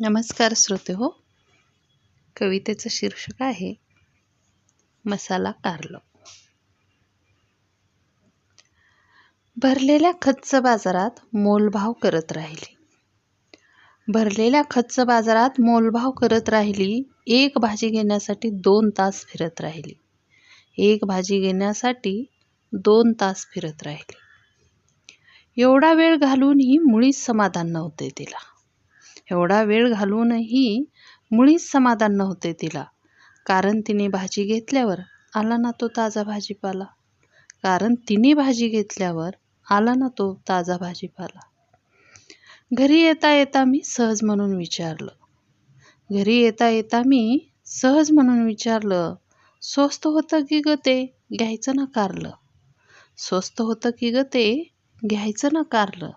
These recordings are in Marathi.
नमस्कार श्रोते हो. कवितेचं शीर्षक आहे मसाला कार्लो. भरलेल्या खच्च बाजारात मोलभाव करत राहिली. भरलेल्या खच्च बाजारात मोलभाव करत राहिली एक भाजी घेण्यासाठी दोन तास फिरत राहिली. एक भाजी घेण्यासाठी दोन तास फिरत राहिली. एवढा वेळ घालूनही मुळीच समाधान नव्हते तिला. एवढा वेळ घालूनही मुळीच समाधान नव्हते तिला. कारण तिने भाजी घेतल्यावर आला ना तो ताजा भाजीपाला. कारण तिने भाजी घेतल्यावर आला ना तो ताजा भाजीपाला. घरी येता येता मी सहज म्हणून विचारलं. घरी येता येता मी सहज म्हणून विचारलं स्वस्त होतं की ग ते? घ्यायचं ना कारलं. स्वस्त होतं की ग ते? घ्यायचं ना कारलं.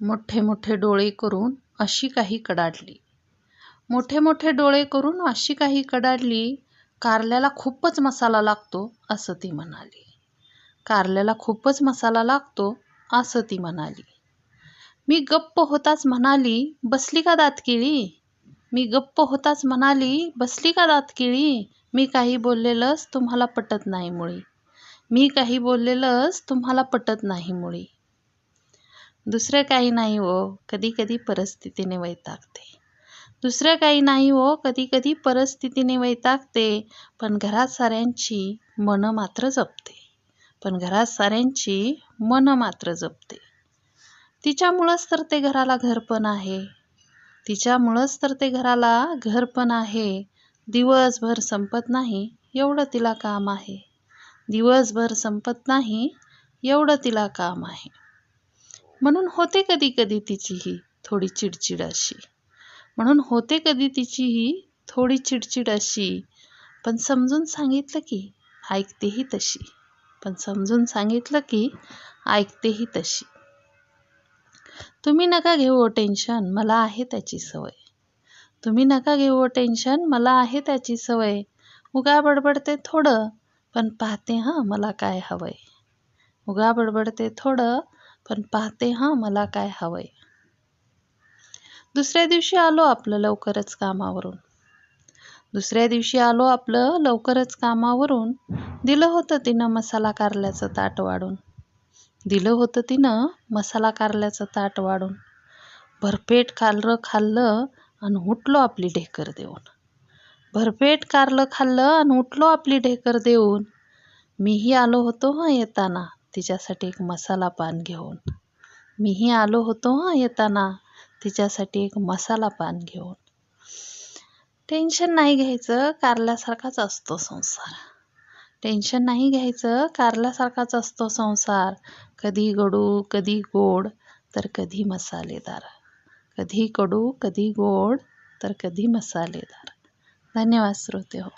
मोठे मोठे डोळे करून अशी काही कडाडली. मोठे मोठे डोळे करून अशी काही कडाडली कारल्याला खूपच मसाला लागतो असं ती म्हणाली. कारल्याला खूपच मसाला लागतो असं ती म्हणाली. मी गप्प होताच म्हणाली बसली का दात किळी? मी गप्प होताच म्हणाली बसली का दात किळी? मी काही बोललेलंच तुम्हाला पटत नाही मुळी. मी काही बोललेलंच तुम्हाला पटत नाही मुळी. दुसरं काही नाही हो कधी कधी परिस्थितीने वैतागते. दुसरं काही नाही हो कधी कधी परिस्थितीने वैतागते पण घरात साऱ्यांची मनं मात्र जपते. पण घरात साऱ्यांची मनं मात्र जपते. तिच्यामुळंच तर ते घराला घर पण आहे. तिच्यामुळंच तर ते घराला घर पण आहे. दिवसभर संपत नाही एवढं तिला काम आहे. दिवसभर संपत नाही एवढं तिला काम आहे. म्हणून होते कधी कधी तिचीही थोडी चिडचिड अशी. म्हणून होते कधी तिचीही थोडी चिडचिड अशी. पण समजून सांगितलं की ऐकतेही तशी. पण समजून सांगितलं की ऐकतेही तशी. तुम्ही नका घेऊ टेन्शन मला आहे त्याची सवय. तुम्ही नका घेऊ टेन्शन मला आहे त्याची सवय. उगा बडबडते थोडं पण पाहते हां मला काय हवंय. उगा बडबडते थोडं पण पाहते हां मला काय हवंय. दुसऱ्या दिवशी आलो आपलं लवकरच कामावरून. दुसऱ्या दिवशी आलो आपलं लवकरच कामावरून. दिलं होतं तिनं मसाला कारल्याचं ताट वाढून. दिलं होतं तिनं मसाला कारल्याचं ताट वाढून. भरपेट कारलं खाल्लं आणि उठलो आपली ढेकर देऊन. भरपेट कारलं खाल्लं आणि उठलो आपली ढेकर देऊन. मीही आलो होतो हं येताना. तिच्यासाठी एक मसाला पान घेऊन. मीही आलो होतो हां येताना. तिच्यासाठी एक मसाला पान घेऊन. टेन्शन नाही घ्यायचं कारल्यासारखाच असतो संसार. टेन्शन नाही घ्यायचं कारल्यासारखाच असतो संसार. कधी गडू कधी गोड तर कधी मसालेदार. कधी कडू कधी गोड तर कधी मसालेदार. धन्यवाद श्रोते हो.